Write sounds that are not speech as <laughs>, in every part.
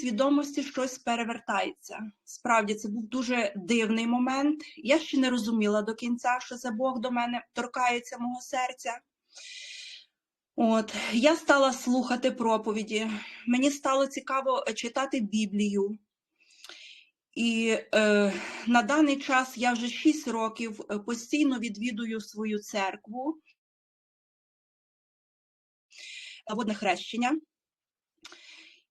свідомості щось перевертається. Справді, це був дуже дивний момент. Я ще не розуміла до кінця, що це Бог до мене торкається мого серця. От, я стала слухати проповіді. Мені стало цікаво читати Біблію. І е, на даний час я вже 6 років е, постійно відвідую свою церкву, водне хрещення.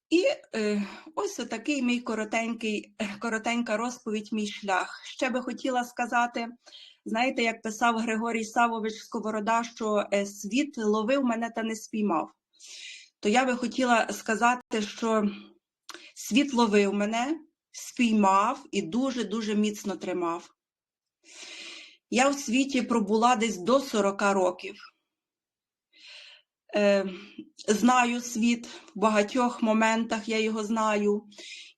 І е, ось такий мій коротенький, коротенька розповідь, мій шлях. Ще би хотіла сказати, знаєте, як писав Григорій Савович Сковорода, що е, світ ловив мене та не спіймав. То я би хотіла сказати, що світ ловив мене, спіймав і дуже-дуже міцно тримав. Я в світі пробула десь до 40 років. Е, знаю світ в багатьох моментах я його знаю.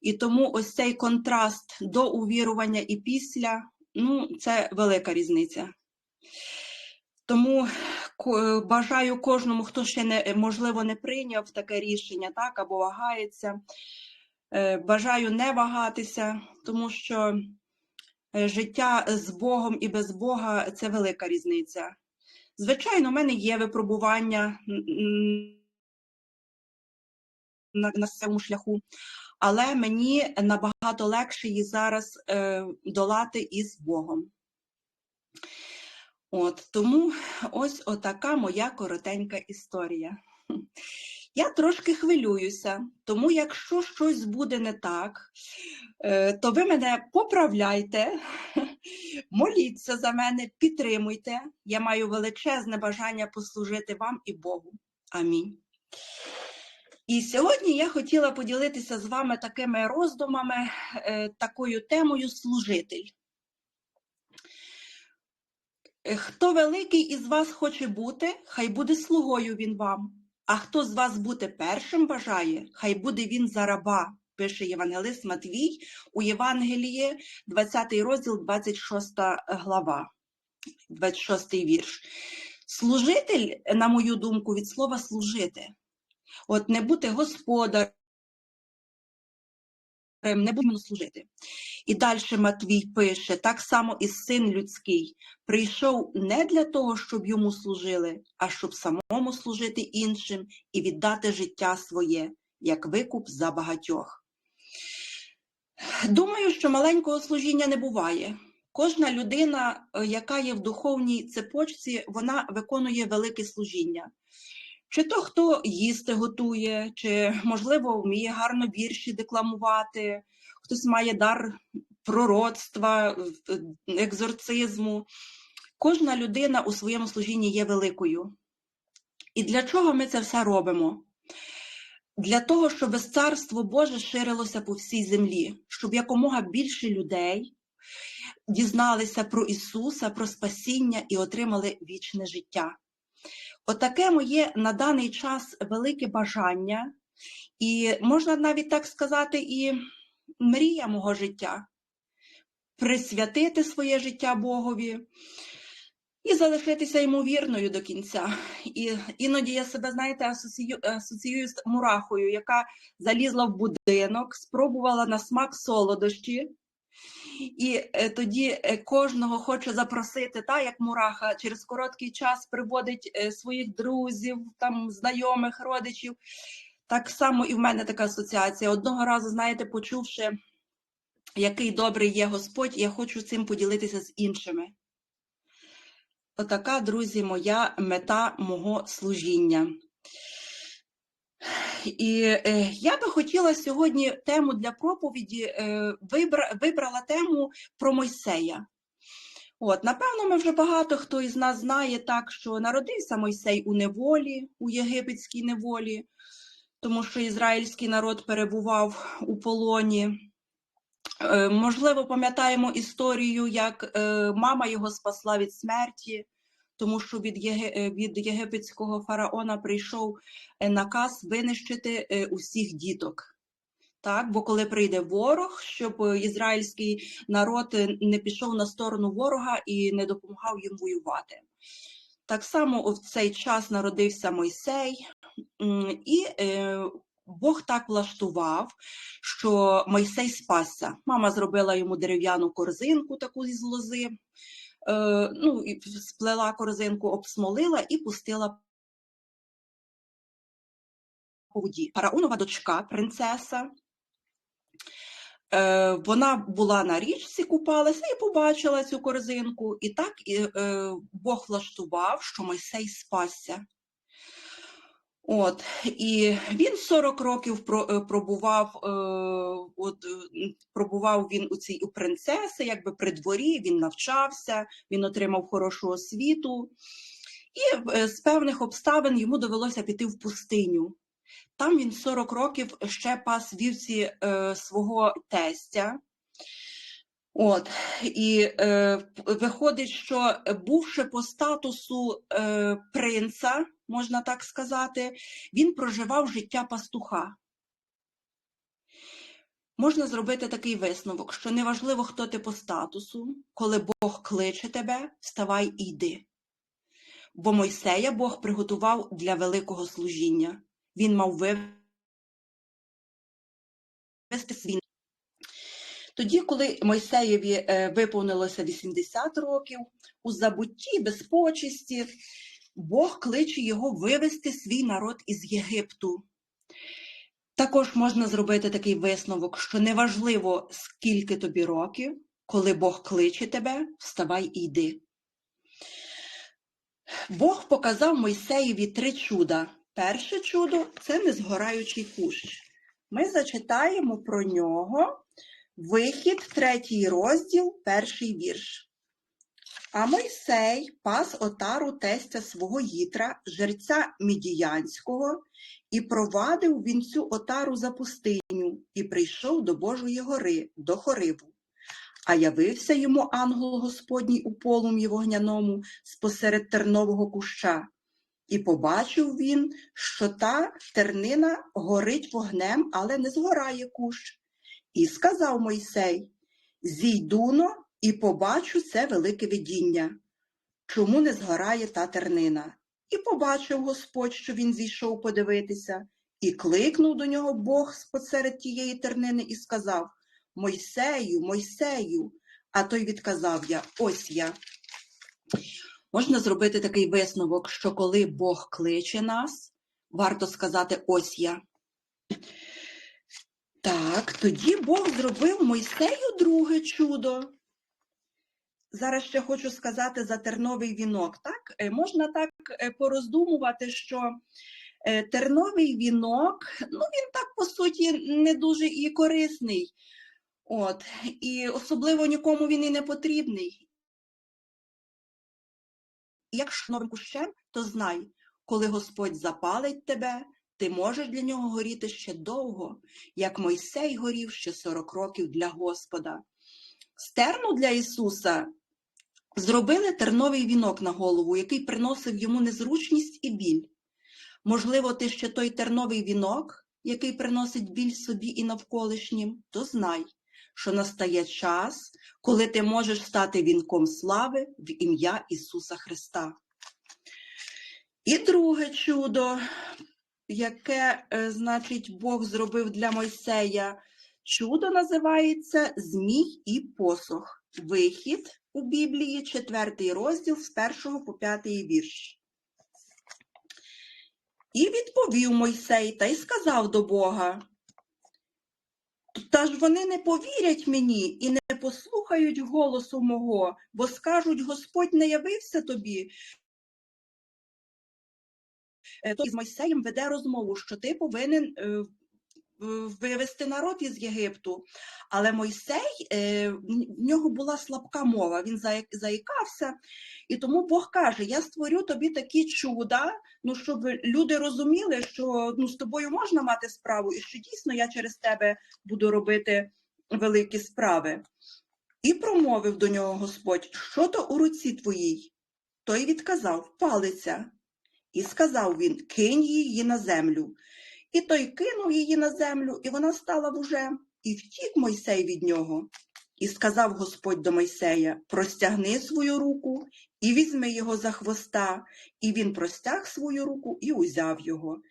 І тому ось цей контраст до увірування і після ну, це велика різниця. Тому бажаю кожному, хто ще не можливо не прийняв таке рішення, так, або вагається. Е, бажаю не вагатися, тому що е, життя з Богом і без Бога це велика різниця. Звичайно, в мене є випробування на, на цьому шляху, але мені набагато легше її зараз е, долати із Богом. От Тому ось отака моя коротенька історія. Я трошки хвилююся, тому якщо щось буде не так, е, то ви мене поправляйте, <laughs> моліться за мене, підтримуйте. Я маю величезне бажання послужити вам і Богу. Амінь. І сьогодні я хотіла поділитися з вами такими роздумами, е, такою темою служитель. Е, хто великий із вас хоче бути, хай буде слугою він вам. А хто з вас бути першим бажає, хай буде він за раба, пише Євангелист Матвій у Євангелії, 20 розділ, 26 глава, 26 вірш. Служитель, на мою думку, від слова служити. От не бути господарем, не будемо служити. І далі Матвій пише: так само і син людський прийшов не для того, щоб йому служили, а щоб самому служити іншим і віддати життя своє, як викуп за багатьох. Думаю, що маленького служіння не буває. Кожна людина, е, яка є в духовній цепочці, вона виконує велике служіння. Чи то хто їсти готує, чи, можливо, вміє гарно вірші декламувати, хтось має дар пророцтва, екзорцизму. Кожна людина у своєму служінні є великою. І для чого ми це все робимо? Для того, щоб царство Боже ширилося по всій землі, щоб якомога більше людей дізналися про Ісуса, про спасіння і отримали вічне життя. Отаке моє на даний час велике бажання, і можна навіть так сказати, і мрія мого життя присвятити своє життя Богові і залишитися йому вірною до кінця. І Іноді я себе, знаєте, асоціюю, з мурахою, яка залізла в будинок, спробувала на смак солодощі. І е, тоді е, кожного хоче запросити, та як мураха через короткий час приводить е, своїх друзів, там знайомих, родичів. Так само і в мене така асоціація. Одного разу, знаєте, почувши, який добрий є Господь, я хочу цим поділитися з іншими. Отака, друзі, моя мета мого служіння. І е, я би хотіла сьогодні тему для проповіді е, вибра, вибрала тему про Мойсея. От, Напевно, ми вже багато хто із нас знає так, що народився Мойсей у неволі, у єгипетській неволі, тому що ізраїльський народ перебував у полоні. Е, можливо, пам'ятаємо історію, як е, мама його спасла від смерті тому що від Єги... Е, від єгипетського фараона прийшов е, наказ винищити е, усіх діток. Так, Бо коли прийде ворог, щоб ізраїльський народ не пішов на сторону ворога і не допомагав їм воювати. Так само в цей час народився Мойсей, і Бог так влаштував, що Мойсей спасся. Мама зробила йому дерев'яну корзинку таку із лози, ну, сплела корзинку, обсмолила і пустила по воді. Фараонова дочка, принцеса, Е, Вона була на річці, купалася і побачила цю корзинку. І так е, Бог влаштував, що Мойсей спасся. От, і він 40 років е, пробував, е, от, е, пробував він у цій у принцеси, якби при дворі, він навчався, він отримав хорошу освіту. І з певних обставин йому довелося піти в пустиню. Там він 40 років ще пас вівці е, свого тестя. От, і е, виходить, що бувши по статусу е, принца, можна так сказати, він проживав життя пастуха. Можна зробити такий висновок, що неважливо, хто ти по статусу, коли Бог кличе тебе, вставай і йди. Бо Мойсея Бог приготував для великого служіння. Він мав вивести свій. Тоді, коли Мойсеєві е, виповнилося 80 років, у забутті, без почесті, Бог кличе його вивести свій народ із Єгипту. Також можна зробити такий висновок, що неважливо, скільки тобі років, коли Бог кличе тебе, вставай і йди. Бог показав Мойсеєві три чуда. Перше чудо це незгораючий кущ. Ми зачитаємо про нього вихід, третій розділ, перший вірш. А Мойсей пас отару тестя свого їтра, жерця Мідіянського, і провадив він цю отару за пустиню, і прийшов до Божої гори, до Хориву. А явився йому ангел Господній у полум'ї вогняному спосеред тернового куща. І побачив він, що та тернина горить вогнем, але не згорає кущ. І сказав Мойсей: Зійдуно і побачу це велике видіння. Чому не згорає та тернина? І побачив Господь, що він зійшов подивитися, і кликнув до нього Бог спосеред тієї тернини і сказав: Мойсею, Мойсею. А той відказав я, ось я. Можна зробити такий висновок, що коли Бог кличе нас, варто сказати ось я. Так, тоді Бог зробив Мойсею друге чудо. Зараз ще хочу сказати за терновий вінок. Так, Е, можна так е, пороздумувати, що е, терновий вінок, ну він так по суті не дуже і корисний. От, і особливо нікому він і не потрібний. Якщо новим кущем, то знай, коли Господь запалить тебе, ти можеш для нього горіти ще довго, як Мойсей горів ще 40 років для Господа. Стерну для Ісуса зробили терновий вінок на голову, який приносив йому незручність і біль. Можливо, ти ще той терновий вінок, який приносить біль собі і навколишнім, то знай, що настає час, коли ти можеш стати вінком слави в ім'я Ісуса Христа. І друге чудо, яке, е, значить, Бог зробив для Мойсея, чудо називається Змій і посох. Вихід у Біблії, четвертий розділ з першого по п'ятий вірш. І відповів Мойсей та й сказав до Бога, та ж вони не повірять мені і не послухають голосу мого, бо скажуть, Господь не явився тобі. Е, То з Мойсеєм веде розмову, що ти повинен е, вивести народ із Єгипту. Але Мойсей, е, в нього була слабка мова, він заїкався, і тому Бог каже: Я створю тобі такі чуда, ну щоб люди розуміли, що ну, з тобою можна мати справу, і що дійсно я через тебе буду робити великі справи. І промовив до нього Господь, що то у руці твоїй? Той відказав палиця. І сказав він: кинь її на землю. І той кинув її на землю, і вона стала вужем, і втік Мойсей від нього. І сказав Господь до Мойсея: Простягни свою руку і візьми його за хвоста. І він простяг свою руку і узяв його.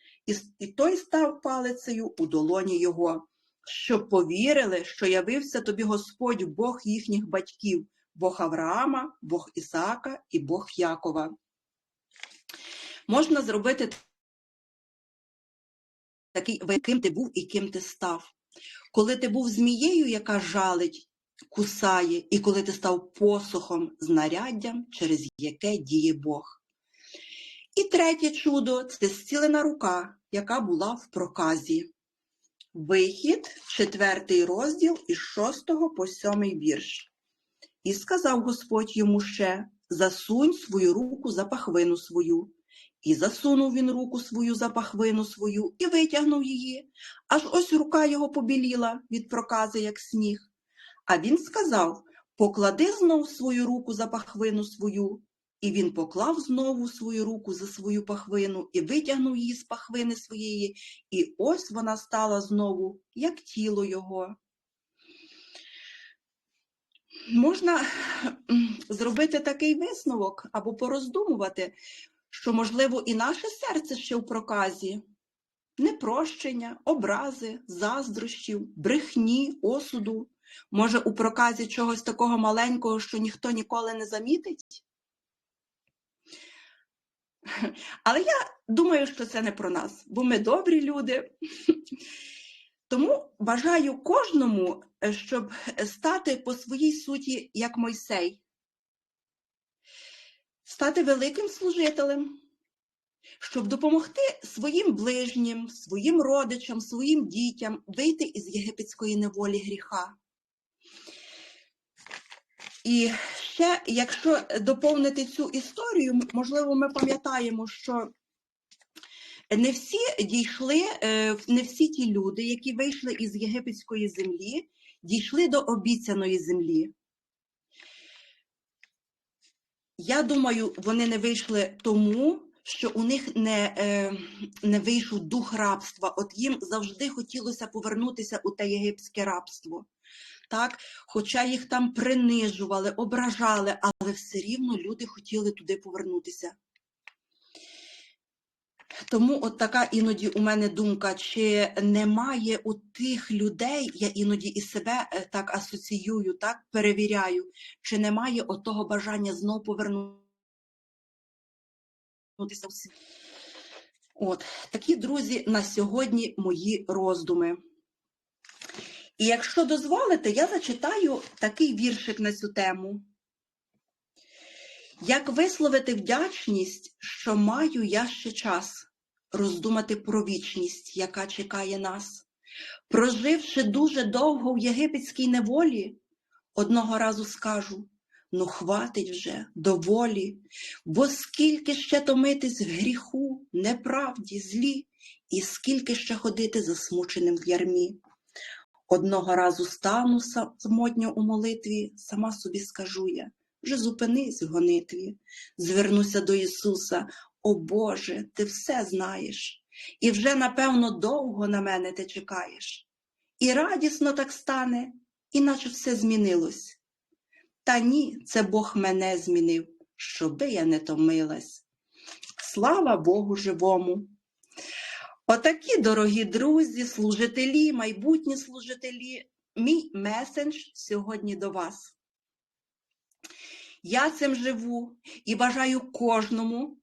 і той став палицею у долоні його, щоб повірили, що явився тобі Господь, Бог їхніх батьків, Бог Авраама, Бог Ісаака і Бог Якова. Можна зробити такий, ви- ким ти був і ким ти став. Коли ти був змією, яка жалить, кусає, і коли ти став посохом, знаряддям, через яке діє Бог. І третє чудо це зцілена рука, яка була в проказі. Вихід, четвертий розділ із шостого по сьомий вірш. І сказав Господь йому ще: засунь свою руку за пахвину свою. І засунув він руку свою за пахвину свою і витягнув її. Аж ось рука його побіліла від прокази, як сніг. А він сказав: Поклади знов свою руку за пахвину свою. І він поклав знову свою руку за свою пахвину і витягнув її з пахвини своєї, і ось вона стала знову, як тіло його. Можна зробити такий висновок або пороздумувати, можливо, і наше серце ще в проказі. Непрощення, образи, заздрощів, брехні, осуду. Може, у проказі чогось такого маленького, що ніхто ніколи не замітить? Але я думаю, що це не про нас, бо ми добрі люди. Тому бажаю кожному, щоб стати по своїй суті, як Мойсей, стати великим служителем, щоб допомогти своїм ближнім, своїм родичам, своїм дітям вийти із єгипетської неволі гріха. І ще, якщо доповнити цю історію, можливо, ми пам'ятаємо, що не всі дійшли, е, не всі ті люди, які вийшли із єгипетської землі, дійшли до обіцяної землі. Я думаю, вони не вийшли тому, що у них не, е, не вийшов дух рабства. От їм завжди хотілося повернутися у те єгипетське рабство. Так? Хоча їх там принижували, ображали, але все рівно люди хотіли туди повернутися. Тому от така іноді у мене думка, чи немає у тих людей, я іноді і себе е, так асоціюю, так перевіряю, чи немає от того бажання знов повернутися в світ. От такі друзі на сьогодні мої роздуми. І якщо дозволите, я зачитаю такий віршик на цю тему. Як висловити вдячність, що маю я ще час роздумати про вічність, яка чекає нас. Проживши дуже довго в єгипетській неволі, одного разу скажу: ну, хватить вже доволі, бо скільки ще томитись в гріху, неправді, злі, і скільки ще ходити засмученим в ярмі. Одного разу стану са- самотньо у молитві, сама собі скажу я, вже зупинись в гонитві, звернуся до Ісуса, о Боже, ти все знаєш, і вже, напевно, довго на мене ти чекаєш. І радісно так стане, іначе все змінилось. Та ні, це Бог мене змінив, щоби я не томилась. Слава Богу живому! Отакі, дорогі друзі, служителі, майбутні служителі, мій месендж сьогодні до вас. Я цим живу і бажаю кожному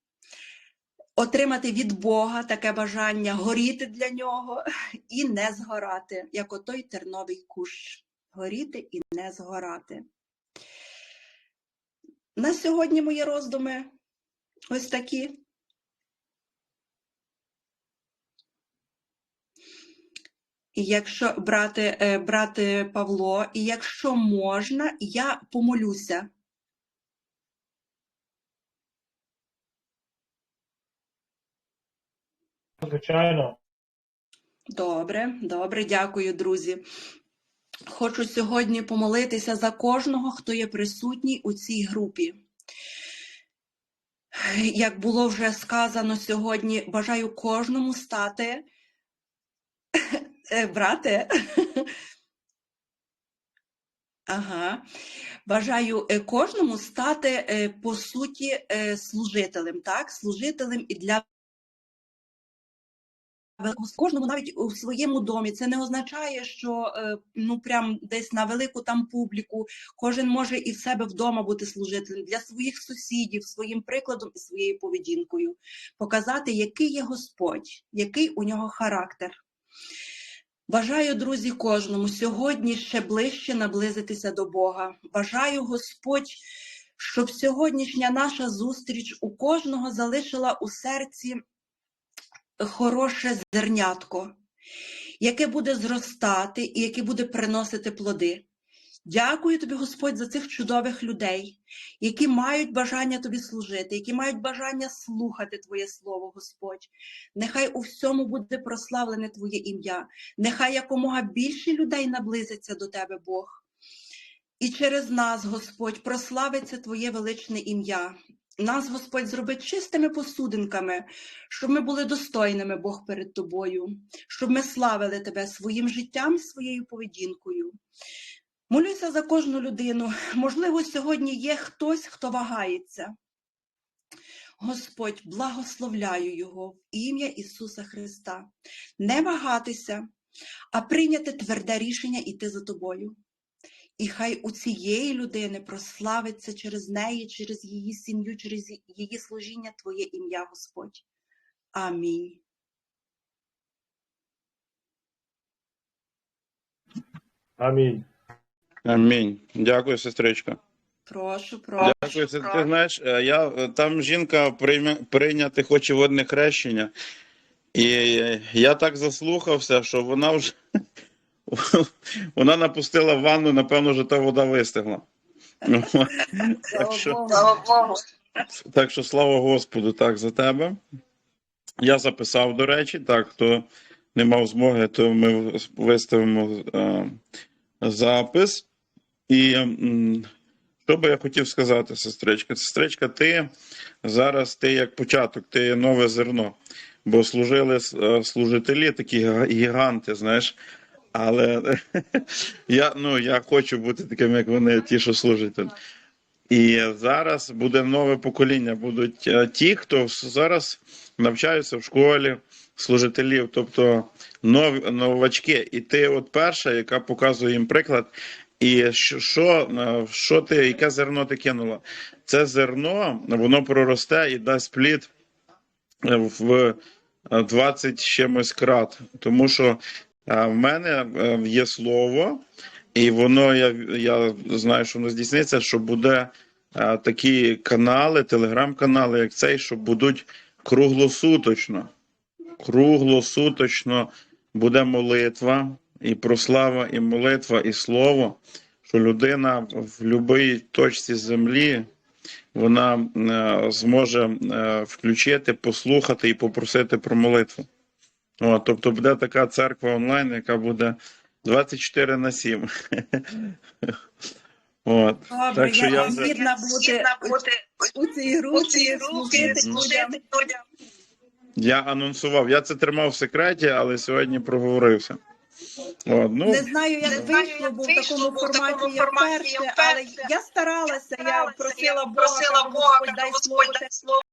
отримати від Бога таке бажання горіти для нього і не згорати, як отой терновий кущ. Горіти і не згорати. На сьогодні мої роздуми ось такі. І якщо брати, е, брати Павло, і якщо можна, я помолюся. Звичайно. Добре, добре, дякую, друзі. Хочу сьогодні помолитися за кожного, хто є присутній у цій групі. Як було вже сказано сьогодні, бажаю кожному стати Е, брате. Ага. Бажаю е, кожному стати е, по суті служителем, так? Служителем і для кожному навіть у своєму домі. Це не означає, що е, ну прям десь на велику там публіку кожен може і в себе вдома бути служителем для своїх сусідів, своїм прикладом і своєю поведінкою, показати, який є Господь, який у нього характер. Бажаю, друзі, кожному сьогодні ще ближче наблизитися до Бога. Бажаю, Господь, щоб сьогоднішня наша зустріч у кожного залишила у серці хороше зернятко, яке буде зростати і яке буде приносити плоди. Дякую тобі, Господь, за цих чудових людей, які мають бажання тобі служити, які мають бажання слухати Твоє Слово, Господь. Нехай у всьому буде прославлене Твоє ім'я, нехай якомога більше людей наблизиться до Тебе, Бог. І через нас, Господь, прославиться Твоє величне ім'я. Нас, Господь, зроби чистими посудинками, щоб ми були достойними, Бог, перед Тобою, щоб ми славили Тебе своїм життям, своєю поведінкою. Молюся за кожну людину. Можливо, сьогодні є хтось, хто вагається. Господь, благословляю його в ім'я Ісуса Христа. Не вагатися, а прийняти тверде рішення іти за тобою. І хай у цієї людини прославиться через неї, через її сім'ю, через її служіння Твоє ім'я, Господь. Амінь. Амінь. Амінь. Дякую, сестричка. Прошу, прошу. Дякую. Це, ти знаєш, е, я, е, там жінка прийме, прийняти хоче водне хрещення. І е, я так заслухався, що вона вже вона напустила в ванну, напевно, вже та вода вистигла. <laughs> Так, що, так що слава Господу так за тебе. Я записав, до речі, так, хто не мав змоги, то ми виставимо е, запис. І м, що би я хотів сказати, сестричка? Сестричка, ти зараз ти як початок, ти нове зерно. Бо служили е, служителі, такі гіганти, знаєш. Але <laughs> я, ну, я хочу бути таким, як вони, ті, що служать. тут. І зараз буде нове покоління. Будуть е, ті, хто зараз навчаються в школі, служителів, тобто нов, новачки. І ти, от перша, яка показує їм приклад. І що, що, е, що ти, яке зерно ти кинула? Це зерно, воно проросте і дасть плід е, в е, 20 чимось крат. Тому що в мене е, є слово, і воно я, я знаю, що воно здійсниться, що буде е, такі канали, телеграм-канали, як цей, що будуть круглосуточно. Круглосуточно буде молитва, і прослава, і молитва, і слово, що людина в будь-якій точці землі вона е, зможе включити, послухати і попросити про молитву. От, тобто буде така церква онлайн, яка буде 24 на 7. <laughs> От. Добре, Так що я, вже- згідна бути у цій групі, служити людям. Я анонсував, я це тримав в секреті, але сьогодні проговорився. От, ну, Не знаю, як вийшло, бо в такому форматі я вперше, але я старалася, я просила Бога, дай слово,